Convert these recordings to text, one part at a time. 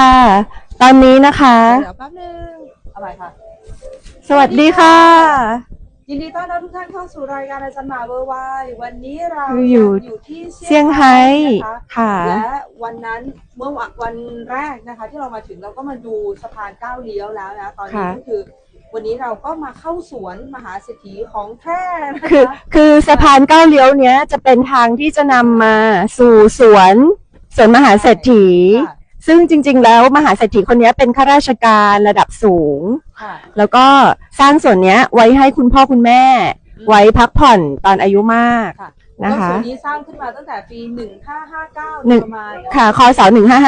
ค่ะ ตอนนี้นะคะ เดี๋ยวแป๊บนึงเอาใหม่ค่ะ สวัสดีค่ะ ยินดีต้อนรับทุกท่านเข้าสู่รายการอาจารย์หมาเบอร์ไววันนี้เราอยู่ อยู่ที่เซี่ยงไฮ้นะคะ ค่ะ และวันนั้นเมื่อวันแรกนะคะ ที่เรามาถึงเราก็มาดูสะพานก้าวเลี้ยวแล้วนะตอนนี้ค่ะ ก็คือ วันนี้เราก็มาเข้าสวนมหาเศรษฐีของแท้นะคือคะคือสะพานเก้าวเลี้ยวเนี้ยจะเป็นทางที่จะนำมาสู่สวนสวนมหาเศรษฐี ค่ะ ซึ่งจริง ๆ แล้วมหาเศรษฐีคนเนี้ยเป็นข้าราชการระดับสูง ค่ะ แล้วก็สร้างส่วนเนี้ยไว้ให้คุณพ่อคุณแม่ อืม ไว้พักผ่อนตอนอายุมากค่ะนะคะก็ส่วนนี้สร้างขึ้นมาตั้งแต่ปี 1559หนึ่ง ประมาณค่ะคศ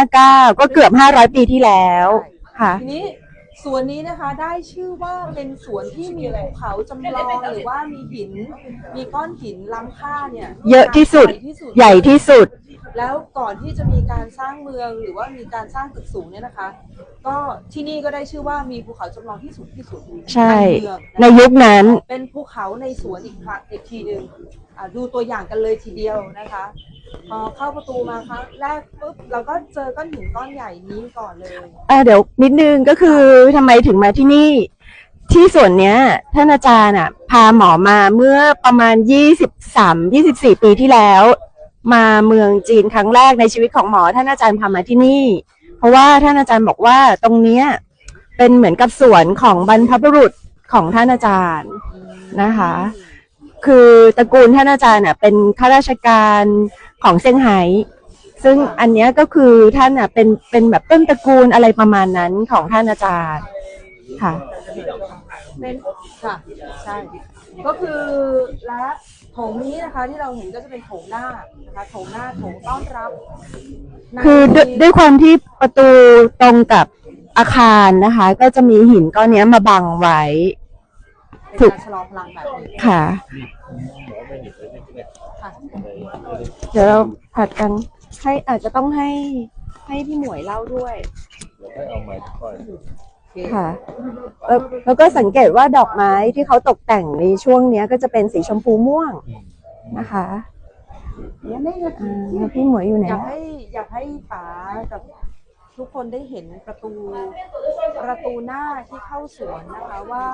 1559 ก็เกือบ 500 ปีที่แล้วค่ะ ทีนี้สวนนี้นะคะได้ชื่อว่าเป็นสวนที่มีภูเขาจำลองหรือว่ามีหิน มีก้อนหินล้ำค่าเนี่ยเยอะที่สุด ใหญ่ที่สุด ใหญ่ที่สุด แล้วก่อนที่จะมีการสร้างเมืองหรือว่ามีการสร้างตึกสูงเนี่ยนะคะ ก็ที่นี่ก็ได้ชื่อว่ามีภูเขาจำลองที่สูงที่สุดใช่ เมืองในยุคนั้น เป็นภูเขาในสวนอีกครั้งอีกทีหนึ่งอะดูตัวอย่างกันเลยทีเดียวนะคะพอเข้าประตูมาครั้งแรกปุ๊บเราก็เจอก้อนหินก้อนใหญ่นี้ก่อนเลยอ่าเดี๋ยวนิดนึงก็คือทำไมถึงมาที่นี่ ที่ส่วนเนี้ยท่านอาจารย์อะ พาหมอมาเมื่อประมาณ 23 24 ปีที่แล้ว มาเมืองจีนครั้งแรกในชีวิตของหมอท่านอาจารย์พามาที่นี่ เพราะว่าท่านอาจารย์บอกว่าตรงเนี้ยเป็นเหมือนกับสวนของบรรพบุรุษของท่านอาจารย์นะคะ คือตระกูลท่านอาจารย์เป็นข้าราชการของเซี่ยงไฮ้ซึ่งอันนี้ก็คือท่านเป็นเป็นแบบต้นตระกูลอะไรประมาณนั้นของท่านอาจารย์ค่ะเป็นค่ะใช่ก็คือและ โถงนี้นะคะที่เราเห็นก็จะเป็นโถงหน้านะคะโถงหน้าโถงต้อนรับในคือด้วยด้วยความที่ประตูตรงกับอาคารนะคะ ก็จะมีหินก้อนเนี้ยมาบังไว้เป็นการชะลอพลังแบบนี้ค่ะ ค่ะเดี๋ยวเราผัดกันให้อาจจะต้องให้ให้พี่หมวยเล่าด้วยโอเค ค่ะแล้วแล้วก็สังเกตว่าดอกไม้ที่เขาตกแต่งในช่วงเนี้ยก็จะเป็นสีชมพูม่วงนะคะเนี่ยไม่อ่าแล้วพี่หมวยอยู่ไหนอยากให้อยากให้ป๋ากับทุกคนได้เห็นประตู ประตูหน้าที่เข้าสวนนะคะว่า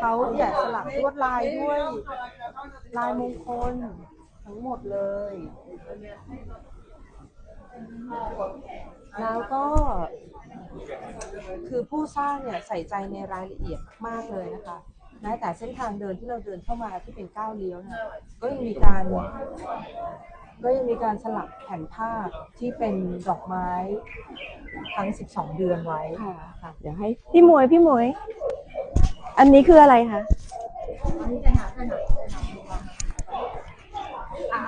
เขาแกะสลักลวดลายด้วยลายมงคลทั้งหมดเลย แล้วก็ คือผู้สร้างเนี่ยใส่ใจในรายละเอียดมากเลยนะคะแม้แต่เส้นทางเดินที่เราเดินเข้ามาที่เป็นก้าวเลี้ยวเนี่ยก็ยังมีการ ก็ยังมีการสลักแผ่นผ้าที่เป็นดอกไม้ทั้ง 12 เดือนไว้ค่ะค่ะเดี๋ยวให้พี่หมวยพี่หมวย อันนี้คืออะไรคะอ่า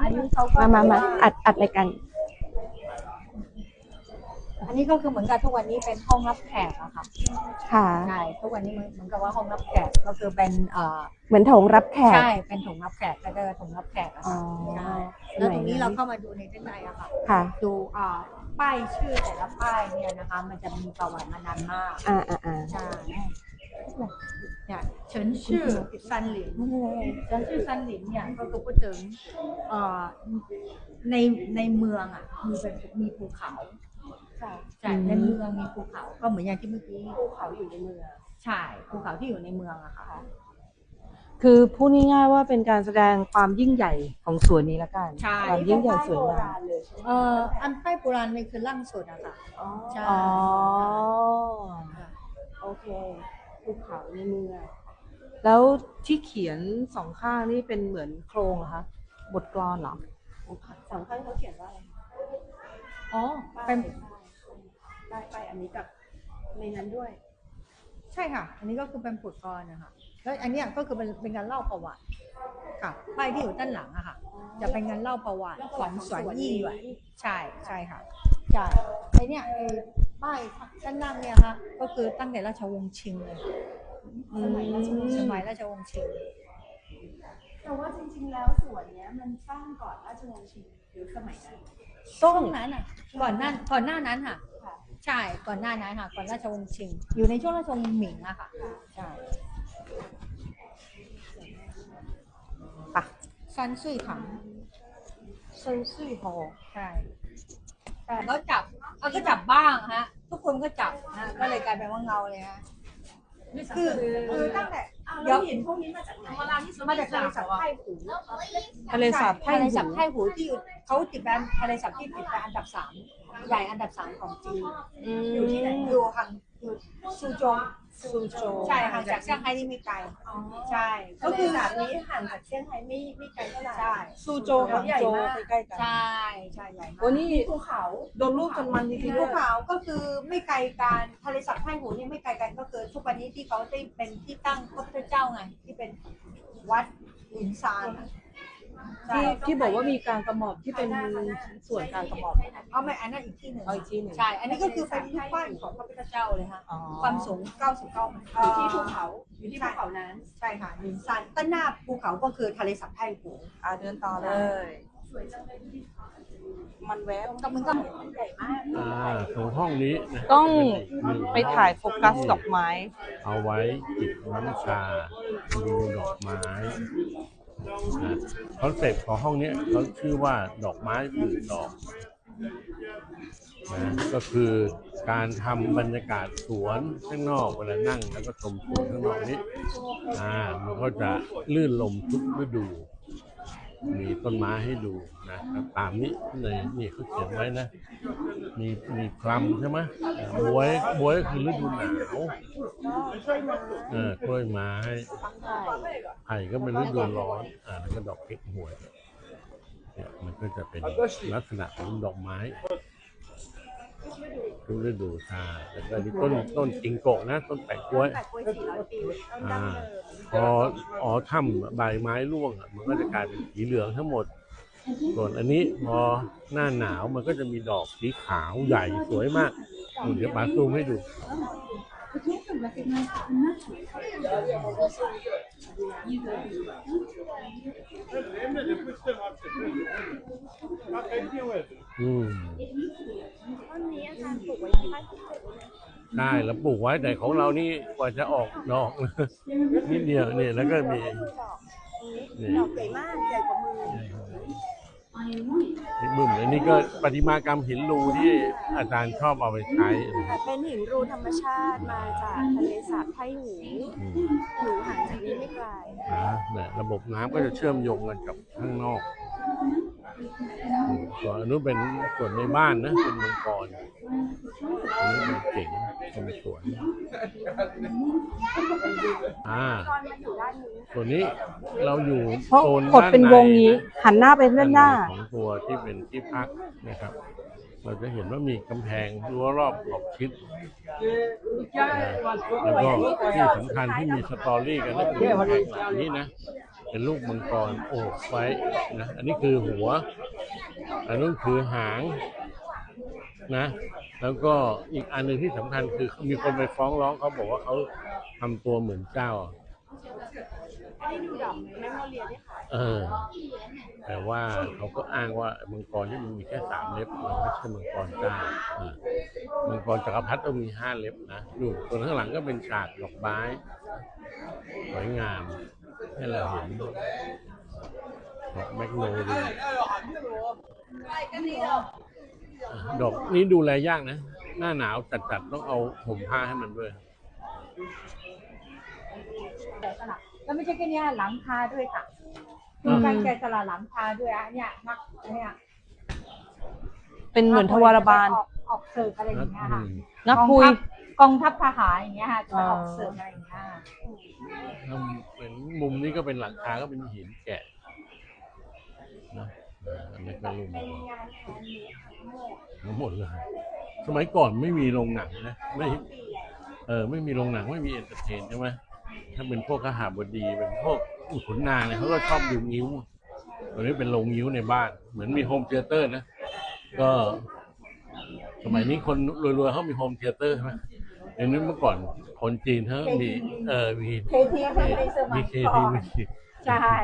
อันนี้เขาก็มามามาอัดอัดรายการ อันนี้ก็คือเหมือนกับทุกวันนี้เป็นห้องรับแขกอะค่ะค่ะ ใช่ทุกวันนี้มันเหมือนกับว่าห้องรับแขกก็คือเป็นเอ่อเหมือนโถงรับแขก ใช่เป็นถุงรับแขกก็จะถุงรับแขกอะอ๋อค่ะใช่แล้วตรงนี้เราเข้ามาดูในด้านในอะค่ะ ค่ะ ดูอ่าป้ายชื่อแต่ละป้ายเนี่ยนะคะ มันจะมีประวัติมานานมากอ่าอ่าอ่า ใช่เนี่ยเฉินชื่อซันหลินเฉินชื่อซันหลินเนี่ยก็คือพูดถึงเอ่อในในเมืองอะมีเป็นมีภูเขา ค่ะใช่ในเมืองมีภูเขา ก็เหมือนอย่างที่เมื่อกี้ภูเขาอยู่ในเมืองใช่ภูเขาที่อยู่ในเมืองอะค่ะ คือพูดง่ายๆว่าเป็นการแสดงความยิ่งใหญ่ของสวนนี้ละกันใช่ ความยิ่งใหญ่สวยงามเอ่ออันป้ายโบราณนี่คือล่างสุดอะค่ะใช่อ๋อโอเคภูเขาในเมืองแล้วที่เขียนสองข้างนี่เป็นเหมือนโครงเหรอคะบทกลอนเหรอสองข้างเขาเขียนว่าอะไรอ๋อเป็น ได้ไปอันนี้กับในนั้นด้วย ใช่ค่ะ อันนี้ก็คือเป็นผุดกรนะคะแล้วอันเนี้ยก็คือเป็นเป็นการเล่าประวัติค่ะป้ายที่อยู่ด้านหลังอะค่ะ จะเป็นการเล่าประวัติของสวนยี่หยวนใช่ใช่ค่ะใช่ไอเนี้ยไอป้ายด้านล่างเนี่ยค่ะก็คือตั้งแต่ราชวงศ์ชิงเลยอืมสมัยราชวงศ์ชิงแต่ว่าจริง ๆ แล้วสวนเนี้ยมันสร้างก่อนราชวงศ์ชิงหรือสมัยนั้นช่วงนั้นอะก่อนหน้าก่อนหน้านั้นค่ะค่ะ ใช่ก่อนหน้านั้นค่ะ ก่อนราชวงศ์ชิง อยู่ในช่วงราชวงศ์หมิงอะค่ะ ใช่ปะซันซุยถังเซนซี่โฮใช่แต่ก็จับเขาก็จับบ้างฮะ ทุกคนก็จับนะก็เลยกลายเป็นว่าเงาเลยฮะคือคือตั้งแต่เดี๋ยวเห็นพวกนี้มาจากไหนมาจากทะเลสาบไต้หูทะเลสาบไต้ทะเลหูสาบไต้หูที่อยู่เขาติดแบรนด์ทะเลสาบที่ติดแบรนด์อันดับสาม ใหญ่อันดับสามของจีนอยู่ที่ไหนอยู่ห่างอยู่ซูโจวซูโจวใช่ห่างจากเซี่ยงไฮ้นี่ไม่ไกลใช่ ก็ก็คืคืออแบบนี้ห่างจากเซี่ยงไฮ้ไม่ไม่ไกลเท่าไหร่ ใช่ซูโจวกับโจวใกล้ๆกันใช่ใช่ใหญ่มากวันนี้ภูเขา โดนลูกจนมันจริงๆภูด้วยเขาก็คือไม่ไกลกันทะเลสาบไต้หูเนี่ยไม่ไกลกันก็คือทุกวันนี้ที่เขาได้เป็นที่ตั้งพระพุทธเจ้าไง ที่เป็นวัดหินซานอะใช่ ที่ที่บอกว่ามีการกระหม่อมที่เป็นส่วนการกระหม่อมเอาไม่อันนั้นอีกที่หนึ่งเอาอีกที่หนึ่งใช่ อันนี้ก็คือเป็นรูปปั้นของพระพุทธเจ้าเลยค่ะอ๋อความสูง 99เมตรอยู่ที่ภูเขาอยู่ที่ภูเขานั้นใช่ค่ะหินซานต้นหน้าภูเขาก็คือทะเลสาบไต้หูอ่าเดินต่อเลยมันแวบก็มันก็ใหญ่มากอ่าตรงห้องนี้นะต้องเป็นอีกหนึ่ไปถ่ายโฟกัสห้งดอกไม้ เอาไว้จิบน้ำชาดูดอกไม้นะ คอนเซ็ปต์ของห้องนี้เขาชื่อว่าดอกไม้หมื่นดอกนะก็คือการทำบรรยากาศสวนข้างนอกเวลานั่งแล้วก็ชมสวนข้างนอกนี้อ่ามันก็จะลื่นลมทุกฤดู มีต้นไม้ให้ดูนะตามนี้ในนี่เขาเขียนไว้นะ มีมีพลัมใช่ไหมบวยบวยก็คือฤดูหนาวเออกล้วยไม้ ไผ่ก็เป็นฤดูร้อนอ่าแล้วก็ดอกเก๊กหวยเนี่ยมันก็จะเป็นลักษณะของดอกไม้ทุกฤดูใช่แล้วก็มีต้นต้นจิงโกะนะ ต้นแปะกล้วยแต่กล้วยสี่ร้อยปีต้นดั้อ่างเดิมพออ๋อถ้ำใบไม้ร่วงอะมันก็จะกลายเป็นสีเหลืองทั้งหมด ส่วนอันนี้พอหน้าหนาวมันก็จะมีดอกสีขาวใหญ่สวยมากอืมเดี๋ยวปาซูมให้ดู อืมต้นนี้อาจารย์ปลูกไว้ที่บ้านได้แล้วปลูกไว้แต่ของเรานี่กว่าจะออกดอก นิดเดียวเนี่ยแล้วก็มีดอกนี่ดอกใหญ่มากใหญ่กว่ามือนี่ บึ้มอันนี้ก็ประติมากรรมหินรูที่อาจารย์ชอบเอาไปใช้นะครับเป็นหินรูธรรมชาติมาจากทะเลสาบไต้หูอืมอยู่ห่างจากนี้ไม่ไกลนะเนี่ยระบบน้ำก็จะเชื่อมโยงกันกับข้างนอกอืม ส่วนอันนู้นเป็นส่วนในบ้านนะเป็นมังกรอันนี้เป็นเก่งเป็นสวนอ่าตอนมาอยู่ด้านนี้ส่วนนี้เราอยู่เพราะโซนกดด้านเป็นในวงนี้หันหน้าไปด้านหน้าของตัวที่เป็นที่พักนะครับ เราจะเห็นว่ามีกำแพงรั้วรอบขอบชิดนะแล้วก็ที่สำคัญที่มีสตอรี่กันก็คือกำแพงหลังนี้นะ เป็นลูกมังกรโอบไว้นะอันนี้คือหัว อันนู้นคือหางนะแล้วก็อีกอันหนึ่งที่สำคัญคือมีคนไปฟ้องร้องเขาบอกว่าเขาทำตัวเหมือนเจ้าให้ดูดอกเมมโมเรียด้วยค่ะเออแต่ว่าเขาก็อ้างว่ามังกรที่มันมีแค่สามเล็บมันไม่ใช่มังกรเจ้าอ่ามังกรจักรพรรดิต้องมีห้าเล็บนะดูส่วนข้างหลังก็เป็นฉากดอกไม้สวยงาม ให้เราเห็นดอกแมกโนเลียอะดอกนี้ดูแลยากนะ หน้าหนาวจัดๆต้องเอาห่มผ้าให้มันด้วยแกะสลักแล้วไม่ใช่แค่เนี้ยหลังคาด้วยค่ะมีการแกะสลักหลังคาด้วยอะเนี่ยนักเนี่ยเป็นเหมือนทวารบาลออกออกเสิร์ฟอะไรอย่างเงี้ยค่ะนักคุย กองทัพทหารอย่างเงี้ยค่ะจะมาออกเสิร์ฟอะไรอย่างเงี้ยค่ะถ้าเป็นมุมนี้ก็เป็นหลังคาก็เป็นหินแกะนะอ่าอันนี้ก็ลุมเป็นงานแฮนด์เมดทั้งหมดทั้งหมดเลยสมัยก่อนไม่มีโรงหนังนะไม่เปียกเออไม่มีโรงหนังไม่มีเอนเตอร์เทนใช่ไหมถ้าเป็นพวกขหาบดีเป็นพวกอุขุนนางเนี่ยเขาก็ชอบดูงิ้วตอนนี้เป็นโรงงิ้วในบ้าน เหมือนมีโฮมเทเตอร์นะ ก็ สมัยนี้คนรวยๆเขามีโฮมเทเตอร์ใช่ไหม เดี๋ยวนี้เมื่อก่อนคนจีนเขามีเออมีเคทีเป็นในสมัมียเคก่ทีอนมีใช่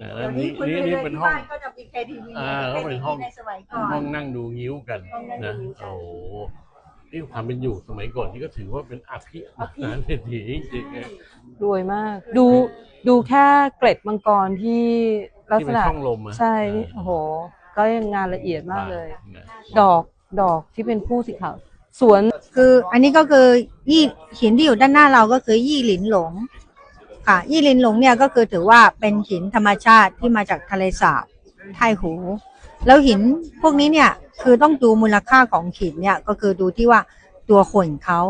อ่าเดี๋แล้ยววนี้นี้คุณนี่เรียนี่นเป็นที่ห้องบ้านก็จะมีเคทีวีอ่าก็เป็นห้อง ในสมัยก่อน ห้องนั่งดูงิ้วกันห้องนั่งดูนะงิ้วกัน โอ้โหนี่ความเป็นอยู่สมัยก่อนนี่ก็ถือว่าเป็นอภิมหาเศรษฐีจริงๆนะรวยมาก ดูดูแค่เกล็ดมังกรที่ลักที่ษเป็นณะช่องลมอะใช่นี่โอ้โห ก็ยังงานละเอียดมากเลย นะดอกดอกที่เป็นผู้สีขาว สวนคืออันนี้ก็คือยี่หินที่อยู่ด้านหน้าเราก็คือยี่หลินหลง ค่ะ ยี่หลินหลงเนี่ยก็คือถือว่าเป็นหินธรรมชาติที่มาจากทะเลสาบไทหู แล้วหินพวกนี้เนี่ยคือต้องดูมูลค่าของหินเนี่ยก็คือดูที่ว่าตัวขนเขา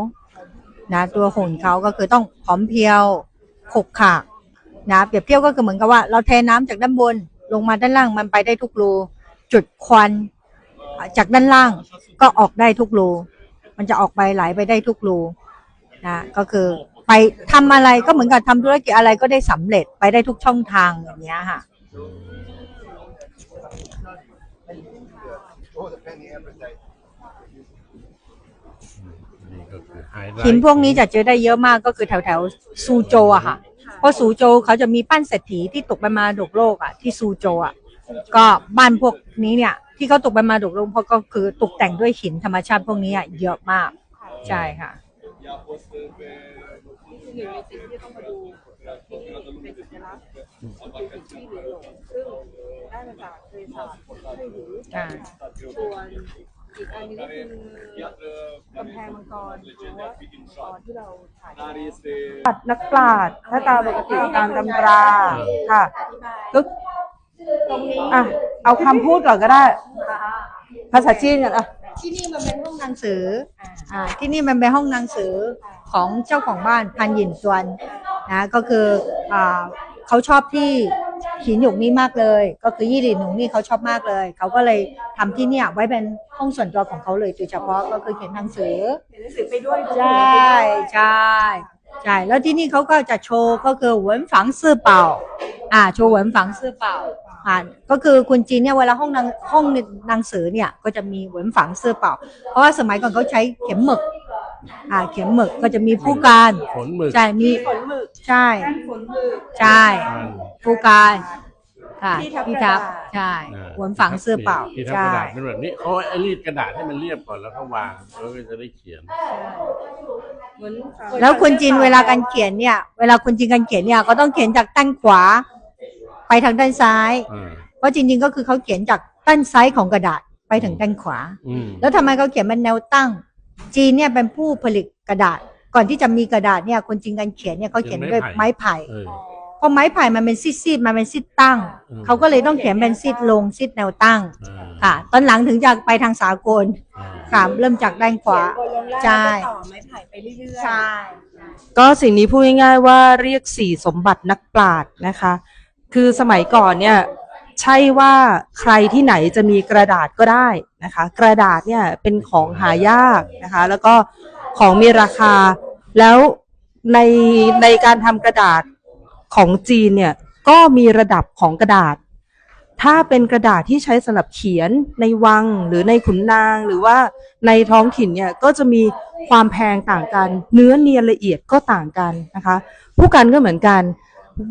นะตัวขนเขาก็คือต้องผอมเพรียวขกขากนะเปรียบเทียบก็คือเหมือนกับว่า เราเทน้ำจากด้านบนลงมาด้านล่างมันไปได้ทุกรู จุดควันจากด้านล่างก็ออกได้ทุกรู มันจะออกไปไหลไปได้ทุกรูนะก็คือไปทำอะไรก็เหมือนกับทำธุรกิจอะไรก็ได้สำเร็จไปได้ทุกช่องทางอย่างเงี้ยค่ะนี่ก็คือไฮไลท์หินพวกนี้จะเจอได้เยอะมากก็คือแถวแถวๆซูโจอะค่ะ เพราะซูโจเขาจะมีปั้นเศรษฐีที่ตกไปมาดกโลกอะที่ซูโจอะก็บ้านพวกนี้เนี่ย ที่เขาตกไปมาดกโลกเพราะก็คือตกแต่งด้วยหินธรรมชาติพวกนี้อะเยอะมาก ใช่ค่ะหนึ่งในสิ่งที่ต้องมาดูที่นี่เป็นสัญลักษณ์คือสิ่งที่เหลือหลงซึ่งได้มาจากทะเลสาบไทหูอ่าส่วนอีกอันนึงก็คือกำแพงมังกรหรือว่ามังกรที่เราถ่ายปัดนักปราชญ์ถ้าตามปกติตามตำราค่ะก็ อะเอาคำพูดก่อนก็ได้ ภาษาจีนก่อนอะที่นี่มันเป็นห้องหนังสืออ่าที่นี่มันเป็นห้องหนังสือของเจ้าของบ้านพันหยินจวนนะก็คืออ่าเขาชอบที่หินหยกนี้มากเลย ก็คือยี่หลินหนูนี่เขาชอบมากเลย เขาก็เลยทำที่เนี่ยไว้เป็นห้องส่วนตัวของเขาเลยโดยเฉพาะก็คือเขียนหนังสือ เขียนหนังสือไปด้วยใช่ใช่ใช่แล้วที่นี่เขาก็จะโชว์ก็คือเหวินฝังซื่อเป่า อ่า โชว์เหวินฝังซื่อเป่า อ่าก็คือคนจีนเนี่ยเวลาห้องหนังห้องหนังสือเนี่ยก็จะมีเหวินฝังซื่อเป่า เพราะว่าสมัยก่อนเขาใช้เข็มหมึก อ่า เข็มหมึกก็จะมีผู้การขนหมึกใช่มีขนหมึกใช่แป้นขนหมึกใช่อ่าผู้การค่ะที่ทับที่ทับกระดาษใช่อ่าเหวินฝังซื่อเป่าที่ทับกใช่ระดาษเป็นแบบนี้เขาไอ้รีดกระดาษให้มันเรียบก่อนแล้วก็วางแล้วก็จะได้เขียนเหมือนแล้วคนจีนเวลาการเขียนเนี่ย เวลาคนจีนการเขียนเนี่ยก็ต้องเขียนจากด้านขวา ไปทางด้านซ้ายอ่าเพราะจริง ๆ ก็คือเขาเขียนจากด้านซ้ายของกระดาษไปถึงด้านขวาอืมแล้วทำไมเขาเขียนเป็นแนวตั้ง จีนเนี่ยเป็นผู้ผลิตกระดาษ ก่อนที่จะมีกระดาษเนี่ยคนจีนการเขียนเนี่ยเขาเขียนด้วยไม้ไผ่เออเพราะไม้ไผ่มันเป็นซีดๆมันเป็นซีดตั้งอืมเขาก็เลยต้องเขียนเป็นซีดลงซีดแนวตั้งอ่าค่ะ ตอนหลังถึงจะไปทางสากลอ่าค่ะเริ่มจากด้านขวาใช่ต่อไม้ไผ่ไปเรื่อยๆใช่ก็สิ่งนี้พูดง่ายๆว่าเรียกสี่สมบัตินักปราชญ์นะคะ คือสมัยก่อนเนี่ยใช่ว่าใครที่ไหนจะมีกระดาษก็ได้นะคะ กระดาษเนี่ยเป็นของหายากนะคะ แล้วก็ของมีราคา แล้วในในการทำกระดาษของจีนเนี่ยก็มีระดับของกระดาษ ถ้าเป็นกระดาษที่ใช้สำหรับเขียนในวังหรือในขุนนางหรือว่าในท้องถิ่นเนี่ยก็จะมีความแพงต่างกัน เนื้อเนียนละเอียดก็ต่างกันนะคะ ผู้กันก็เหมือนกัน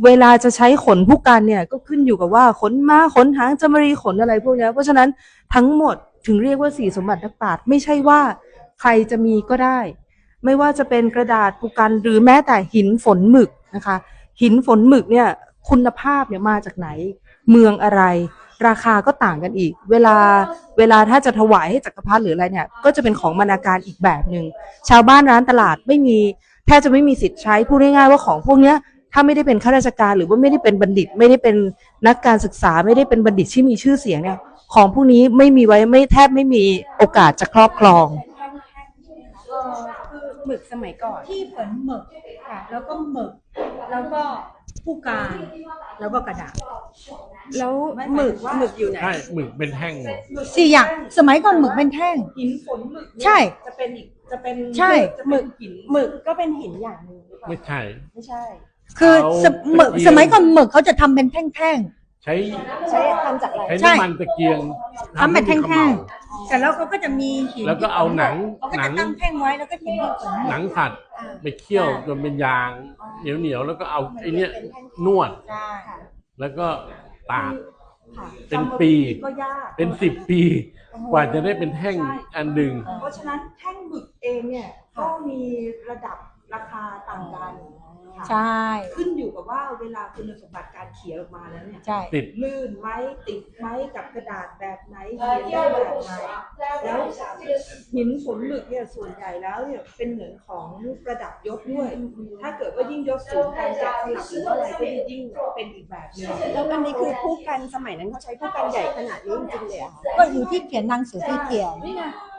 เวลาจะใช้ขนผู้กันเนี่ยก็ขึ้นอยู่กับว่าขนม้าขนหางจามรีขนอะไรพวกนี้เพราะฉะนั้นทั้งหมดถึงเรียกว่าสี่สมบัตินักปราชญ์ไม่ใช่ว่าใครจะมีก็ได้ ไม่ว่าจะเป็นกระดาษผู้กันหรือแม้แต่หินฝนหมึกนะคะ หินฝนหมึกเนี่ยคุณภาพเนี่ยมาจากไหน เมืองอะไร ราคาก็ต่างกันอีก เวลาเวลาถ้าจะถวายให้จักรพรรดิหรืออะไรเนี่ย ก็จะเป็นของบรรณาการอีกแบบหนึ่งชาวบ้านร้านตลาดไม่มีแทบจะไม่มีสิทธิ์ใช้พูดง่ายๆว่าของพวกเนี้ย ถ้าไม่ได้เป็นข้าราชการหรือว่าไม่ได้เป็นบัณฑิต ไม่ได้เป็นนักการศึกษาไม่ได้เป็นบัณฑิตที่มีชื่อเสียงเนี่ย ของพวกนี้ไม่มีไว้ไม่แทบไม่มีโอกาสจะครอบครองคือหมึกสมัยก่อนที่ผลหมึกค่ะแล้วก็หมึก แล้วก็ผู้การแล้วก็กระดาษ แล้วหมึกหมึกอยู่ไหนใช่หมึกเป็นแท่งสี่อย่างสมัยก่อนหมึกเป็นแท่งหินฝนหมึกเนี่ยใช่ จะเป็นอีกจะเป็นใช่ จะเป็นหินหมึกก็เป็นหินอย่างหนึ่งหรือเปล่าไม่ใช่ ไม่ใช่ คือสมหมึกเอาตะเกียงสมัยก่อนหมึกเขาจะทำเป็นแท่ง ใช้ใช้ทำจากอะไร ใช้ใช่ น้ำมันตะเกียงทำเป็นแท่งๆให้มันเขม่าๆแต่แล้วเขาก็จะมีหินแล้วก็เอาหนังเขาก็หนัจะงตั้งแท่งไว้แล้วก็ทิ้งที่ผลหมึหกนังสัตว์ไปเคี่ยวจนเป็นยางเหนียวเหนียวๆแล้วก็เอาไอ้เนี้ยนวดใช่แล้วก็ตาก ค่ะเป็นปี ก็ยาก เป็นสิบปีกว่าจะได้เป็นแท่งอันหนึ่งเพราะฉะนั้นแท่งหมึกเองเนี่ยก็มีระดับราคาต่างกัน ใช่ ขึ้นอยู่กับว่าเวลาคุณสมบัติการเขียนออกมาแล้วเนี่ย ใช่ ติด ลื่นไหมติดไหมกับกระดาษแบบไหนเขียนได้แบบไหนแล้วหินฝนหมึกเนี่ยส่วนใหญ่แล้วเนี่ยเป็นเหมือนของประดับยศด้วย ถ้าเกิดว่ายิ่งยศสูงการแกะสลักหรือว่าอะไรก็จะยิ่งเป็นอีกแบบหนึงแล้วอันนี้คือผู้กันสมัยนั้นเขาใช้ผู้กันใหญ่ขนาดนี้จริงๆเลยเหรอะค่ะก็อยู่ที่เขียนหนังสือที่เขียน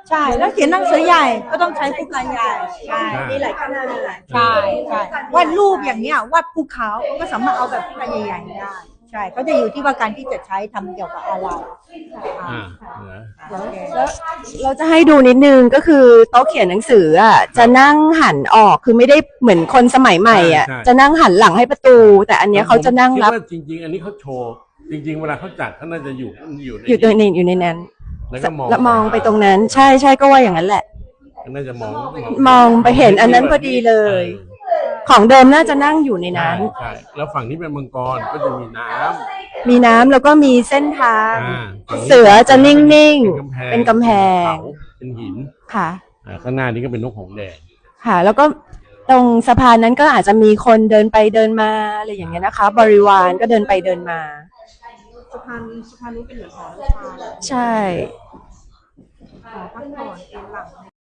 ใช่แล้วเขียนหนังสือใหญ่ก็ต้องใช้ผู้กันใหญ่ใช่มีหลายขนาดใช่ใช่วาดรูปอย่างเนี้ยวาดภูเขาก็สามารถเอาแบบผู้กันใหญ่ๆได้ใช่ก็จะอยู่ที่ว่าการที่จะใช้ทำเกี่ยวกับอะไรอ่าเหนือโอเคแล้วเราจะให้ดูนิดนึงก็คือโต๊ะเขียนหนังสืออะจะนั่งหันออกคือไม่ได้เหมือนคนสมัยใหม่อะใช่ใช่จะนั่งหันหลังให้ประตู แต่อันเนี้ยเขาจะนั่งรับผมคิดว่าจริง ๆ อันนี้เขาโชว์จริง ๆ เวลาเขาจัดเขาน่าจะอยู่อยู่ในอยู่ในในอยู่ในนั้น แล้วก็มองแล้วมองไปตรงนั้น ใช่ใช่ก็ว่าอย่างนั้นแหละ น่าจะมองมองไปเห็นอันนั้นพอดีเลย ของเดิมน่าจะนั่งอยู่ในใช่นั้น ใช่แล้วฝั่งนี้เป็นมังกรก็จะมีน้ำมีน้ำแล้วก็มีเส้นทางอ่าฝั่งนี้เสือจะนิ่งเป็นๆเป็นกำแพงเขาเป็นหินค่ะ อ่าข้างหน้านี้ก็เป็นนกหงส์แดง ค่ะ แล้วก็ตรงสะพานนั้นก็อาจจะมีคนเดินไปเดินมาอะไรอย่างเงี้ยนะคะ บริวารก็เดินไปเดินมา สะพานสะพานนี้เป็นเหมือนหอระฆังใช่ หอพักผ่อนเอนหลังใน